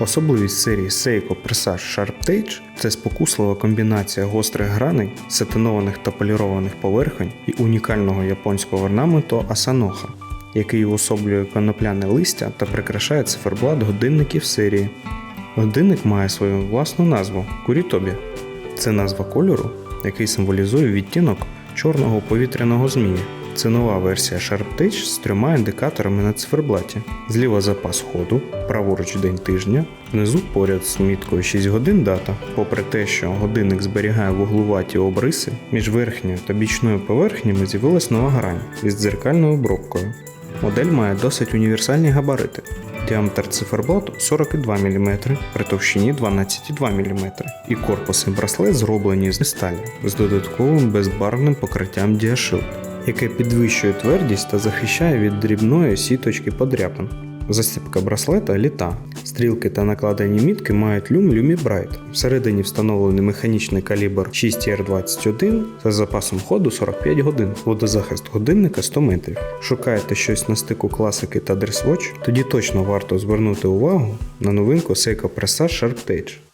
Особливість серії Seiko Presage Sharp Edge – це спокуслива комбінація гострих граней, сатинованих та полірованих поверхонь і унікального японського орнаменту Асаноха, який уособлює конопляне листя та прикрашає циферблат годинників серії. Годинник має свою власну назву Курітобі. Це назва кольору, який символізує відтінок чорного повітряного змія. Це нова версія SharpTech з трьома індикаторами на циферблаті. Зліва запас ходу, праворуч день тижня, внизу поряд з міткою 6 годин дата. Попри те, що годинник зберігає вуглуваті обриси, між верхньою та бічною поверхнями з'явилась нова грань із дзеркальною обробкою. Модель має досить універсальні габарити. Діаметр циферблату 42 мм, при товщині 12,2 мм, і корпус і браслет зроблені з сталі з додатковим безбарвним покриттям Діашилд, яке підвищує твердість та захищає від дрібної сіточки подряпин. Застібка браслета літа. Стрілки та накладені мітки мають люм Bright. Всередині встановлений механічний калібр 6R21 та запасом ходу 45 годин. Водозахист годинника 100 метрів. Шукаєте щось на стику класики та дресвоч? Тоді точно варто звернути увагу на новинку Seiko Presage Sharp Edge.